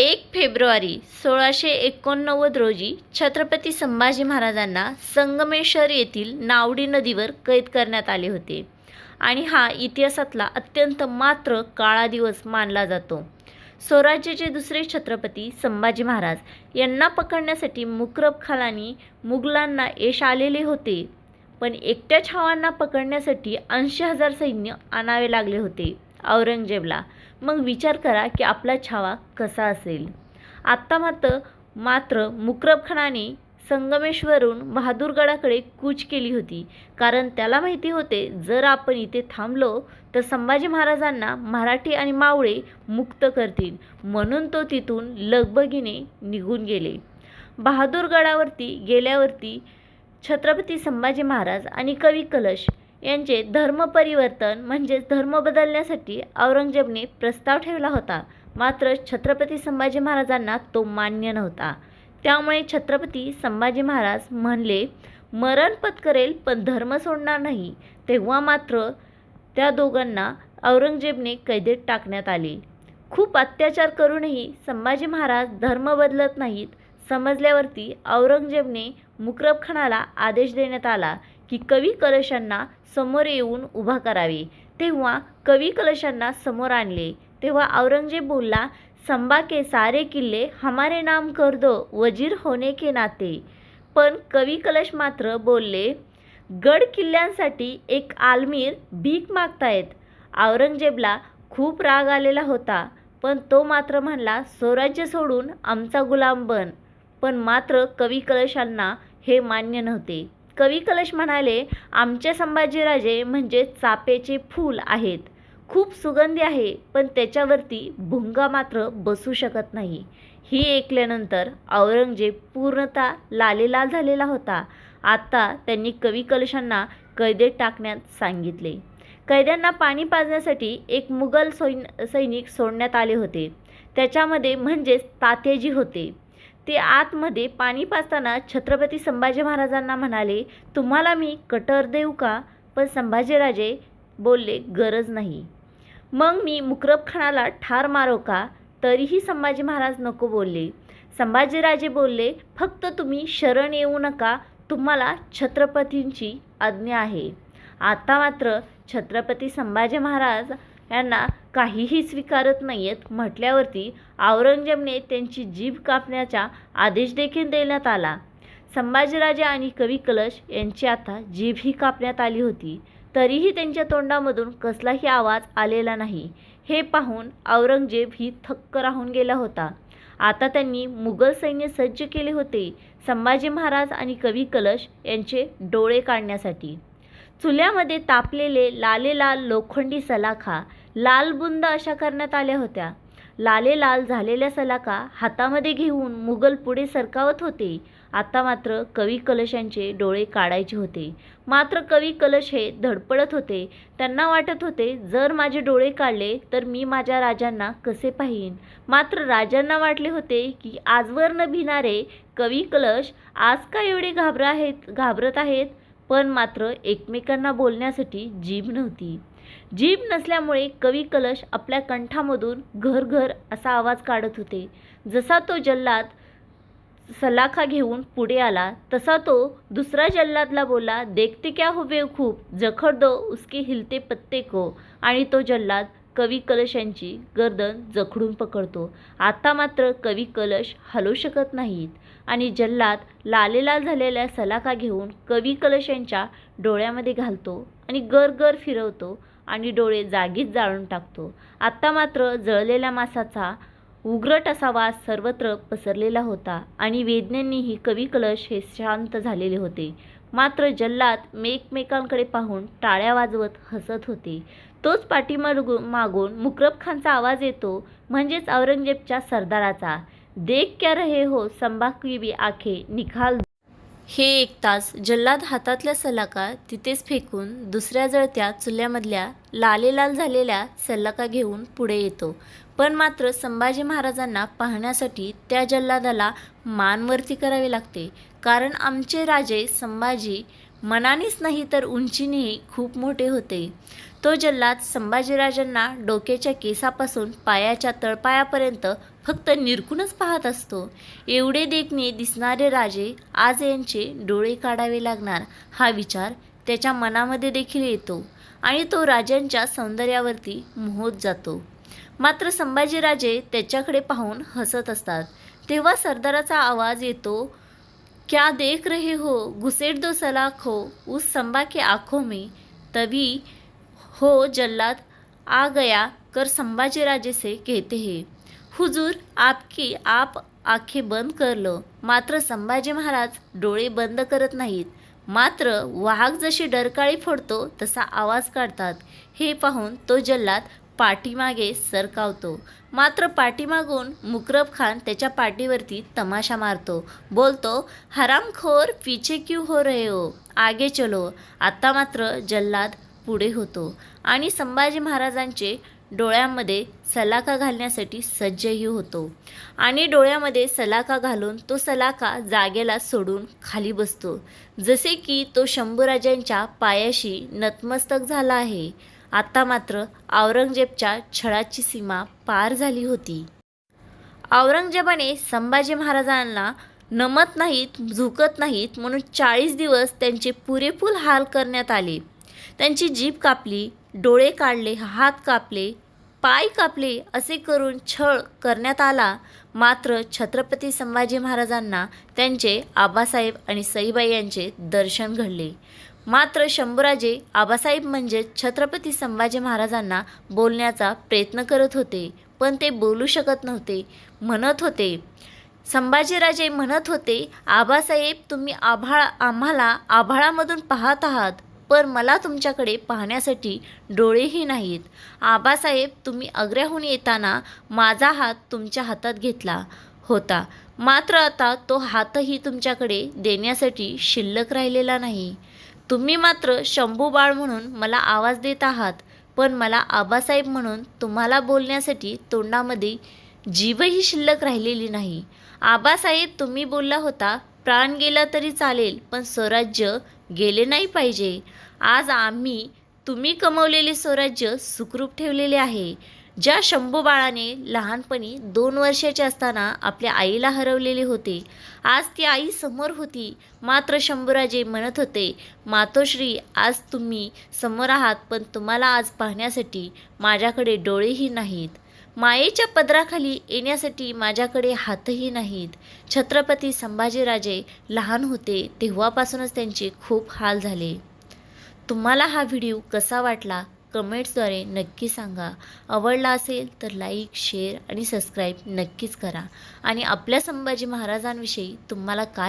एक फेब्रुवारी सोळाशे एकोणनव्वद रोजी छत्रपती संभाजी महाराजांना संगमेश्वर येथील नावडी नदीवर कैद करण्यात आले होते. आणि हा इतिहासातला अत्यंत मात्र काळा दिवस मानला जातो. स्वराज्याचे दुसरे छत्रपती संभाजी महाराज यांना पकडण्यासाठी मुक्रब खालानी मुघलांना यश आलेले होते. पण एकट्या छावांना पकडण्यासाठी ऐंशी हजार सैन्य आणावे लागले होते. औरंगजेबला. मग विचार करा की आपला छावा कसा असेल. आत्ता मात्र मात्र मुक्रबखानाने संगमेश्वरून बहादूरगडाकडे कूच केली होती. कारण त्याला माहिती होते जर आपण इथे थांबलो तर संभाजी महाराजांना मराठी आणि मावळे मुक्त करतील. म्हणून तो तिथून लगबगीने निघून गेले. बहादूरगडावरती गेल्यावरती छत्रपती संभाजी महाराज आणि कवी कलश यांचे धर्मपरिवर्तन म्हणजेच धर्म बदलण्यासाठी औरंगजेबने प्रस्ताव ठेवला होता. मात्र छत्रपती संभाजी महाराजांना तो मान्य नव्हता. त्यामुळे छत्रपती संभाजी महाराज म्हणले मरण पत्करेल पण धर्म सोडणार नाही. तेव्हा मात्र त्या दोघांना औरंगजेबने कैदेत टाकण्यात आले. खूप अत्याचार करूनही संभाजी महाराज धर्म बदलत नाहीत समजल्यावरती औरंगजेबने मुक्रबखानाला आदेश देण्यात आला की कवी कलशांना समोर येऊन उभा करावे. तेव्हा कवी कलशांना समोर आणले. तेव्हा औरंगजेब बोलला संबा के सारे किल्ले हमारे नाम कर दो वजीर होने के नाते. पण कवी कलश मात्र बोलले गड किल्ल्यांसाठी एक आलमीर भीक मागतायत. औरंगजेबला खूप राग आलेला होता पण तो मात्र म्हणला स्वराज्य सोडून आमचा गुलाम बन. पण मात्र कवी कलशांना हे मान्य नव्हते. कवी कलश म्हणाले आमचे संभाजीराजे म्हणजे चापेचे फूल आहेत. खूप सुगंधी आहे पण त्याच्यावरती भुंगा मात्र बसू शकत नाही. ही ऐकल्यानंतर औरंगजेब पूर्णतः लालेलाल झालेला होता. आता त्यांनी कवी कलशांना कैदेत टाकण्यात सांगितले. कैद्यांना पाणी पाजण्यासाठी एक मुघल सैन सैनिक सोडण्यात आले होते. त्याच्यामध्ये म्हणजेच तात्याजी होते. ते आतमध्ये पाणी पाजताना छत्रपती संभाजी महाराजांना म्हणाले तुम्हाला मी कटर देऊ का? पण संभाजीराजे बोलले गरज नाही. मग मी मुक्रबखानाला ठार मारो का? तरीही संभाजी महाराज नको बोलले. संभाजीराजे बोलले फक्त तुम्ही शरण येऊ नका. तुम्हाला छत्रपतींची आज्ञा आहे. आता मात्र छत्रपती संभाजी महाराज यांना काहीही स्वीकारत नाहीत म्हटल्यावरती औरंगजेबने त्यांची जीभ कापण्याचा आदेश देखील देण्यात आला. संभाजीराजे आणि कवी कलश यांची आता जीभही कापण्यात आली होती. तरीही त्यांच्या तोंडामधून कसलाही आवाज आलेला नाही. हे पाहून औरंगजेब ही थक्क राहून गेला होता. आता त्यांनी मुघल सैन्य सज्ज केले होते संभाजी महाराज आणि कवी कलश यांचे डोळे काढण्यासाठी. चुल्यामध्ये तापलेले लालेलाल लोखंडी सलाखा लालबुंद अशा करण्यात आल्या होत्या. लालेलाल झालेल्या सलाखा हातामध्ये घेऊन मुघल पुढे सरकावत होते. आता मात्र कवी कलशांचे डोळे काढायचे होते. मात्र कवी कलश हे धडपडत होते. त्यांना वाटत होते जर माझे डोळे काढले तर मी माझ्या राजांना कसे पाहीन? मात्र राजांना वाटले होते की आजवर न भिणारे कवी कलश आज का एवढे घाबर आहेत घाबरत आहेत? पण मात्र एकमेकांना बोलण्यासाठी जीभ नव्हती. जीभ नसल्यामुळे कवी कलश आपल्या कंठामधून घर घर असा आवाज काढत होते. जसा तो जल्लाद सलाखा घेऊन पुढे आला तसा तो दुसरा जल्लादला बोला देखते क्या हो बेवकूफ? जखड दो उसके हिलते पत्ते को. आणि तो जल्लाद कवी कलश यांची गर्दन जखडून पकडतो. आता मात्र कवी कलश हलू शकत नाहीत आणि जल्लाद लालेलाल झालेल्या सलाखा घेऊन कवी कलश यांच्या डोळ्यामध्ये घालतो आणि गर गर फिरवतो. आणि डोळे जागीच जाळून टाकतो. आत्ता मात्र जळलेल्या मासाचा उग्रट असा वास सर्वत्र पसरलेला होता आणि वेदनेंनीही कवी कलश हे शांत झालेले होते. मात्र जल्लाद एकमेकांकडे पाहून टाळ्या वाजवत हसत होते. तोच पाठीमागून मागून मुक्रब खानचा आवाज येतो म्हणजेच औरंगजेबच्या सरदाराचा. देख क्या रहे हो संभाकी आखे निखाल हे एक तास जल्लाद हातातल्या सलाका तिथेच फेकून दुसऱ्या जळत्या चुल्यामधल्या लालेलाल झालेल्या सलाका घेऊन पुढे येतो. पण मात्र संभाजी महाराजांना पाहण्यासाठी त्या जल्लादाला मानवरती करावी लागते. कारण आमचे राजे संभाजी मनानेच नाही तर उंचीनेही खूप मोठे होते. तो जल्लाद संभाजीराजांना डोक्याच्या केसापासून पायाच्या तळपायापर्यंत फक्त निरकूनच पाहत असतो. एवढे देखणे दिसणारे राजे आज यांचे डोळे काढावे लागणार हा विचार त्याच्या मनामध्ये देखील येतो आणि तो राजांच्या सौंदर्यावरती मोहत जातो. मात्र संभाजीराजे त्याच्याकडे पाहून हसत असतात. तेव्हा सरदाराचा आवाज येतो क्या देख रहे हो? घुसेट दो सलाखो उस संबा के आँखों में. तभी हो जल्लाद आ गया कर संभाजी राजे से कहते हैं। हुजूर आपकी आप आखे बंद कर लो। मात्र संभाजी महाराज डोळे बंद करत नाहीत। मात्र वाघ जशी डरकाळी फोडतो तसा आवाज काढतात। हे पाहून तो जल्लाद पाठीमागे सरकावतो। मात्र पाठीमागून मुकरब खान त्याच्या पाठीवरती तमाशा मारतो। बोलतो हरामखोर पीछे क्यू हो रहे हो? आगे चलो. आता मात्र जल्लाद पुढे होतो आणि संभाजी महाराजांचे डोळ्यामध्ये सलाखा घालण्यासाठी सज्जही होतो. आणि डोळ्यामध्ये सलाखा घालून तो सलाखा जागेला सोडून खाली बसतो. जसे की तो शंभूराजांच्या पायाशी नतमस्तक झाला आहे. आता मात्र औरंगजेबच्या छळाची सीमा पार झाली होती. औरंगजेबाने संभाजी महाराजांना नमत नाहीत झुकत नाहीत म्हणून चाळीस दिवस त्यांचे पुरेपूर हाल करण्यात आले. त्यांची जीभ कापली डोळे काढले हात कापले पाय कापले असे करून छळ करण्यात आला. मात्र छत्रपती संभाजी महाराजांना त्यांचे आबासाहेब आणि सईबाई यांचे दर्शन घडले. मात्र शंभूराजे आबासाहेब म्हणजे छत्रपती संभाजी महाराजांना बोलण्याचा प्रयत्न करत होते पण ते बोलू शकत नव्हते म्हणत होते. संभाजीराजे म्हणत होते आबासाहेब तुम्ही आभाळ आम्हाला आभाळामधून पाहत आहात. पण मला तुमच्याकडे पाहण्यासाठी डोळेही नाहीत. आबासाहेब तुम्ही आग्र्याहून येताना माझा हात तुमच्या हातात घेतला होता. मात्र आता तो हातही तुमच्याकडे देण्यासाठी शिल्लक राहिलेला नाही. तुम्ही मात्र शंभू बाळ म्हणून मला आवाज देत आहात पण मला आबासाहेब म्हणून तुम्हाला बोलण्यासाठी तोंडामध्ये जीवही शिल्लक राहिलेली नाही. आबासाहेब तुम्ही बोलला होता प्राण गेला तरी चालेल पण स्वराज्य गेले नाही पाहिजे. आज आम्ही तुम्ही कमवलेले स्वराज्य सुखरूप ठेवलेले आहे. ज्या शंभू बाळाने लहानपणी दोन वर्षाचे असताना आपल्या आईला हरवलेले होते आज ती आई समोर होती. मात्र शंभूराजे म्हणत होते मातोश्री आज तुम्ही समोर आहात पण तुम्हाला आज पाहण्यासाठी माझ्याकडे डोळेही नाहीत. मायेच्या पदराखाली येण्यासाठी माझ्याकडे हातही नाहीत. छत्रपती संभाजीराजे लहान होते तेव्हापासूनच त्यांचे खूप हाल झाले. तुम्हाला हा व्हिडिओ कसा वाटला? कमेंट्सद्वारे नक्की सांगा. आवडला असेल तर लाईक शेअर आणि सबस्क्राईब नक्कीच करा. आणि आपल्या संभाजी महाराजांविषयी तुम्हाला काय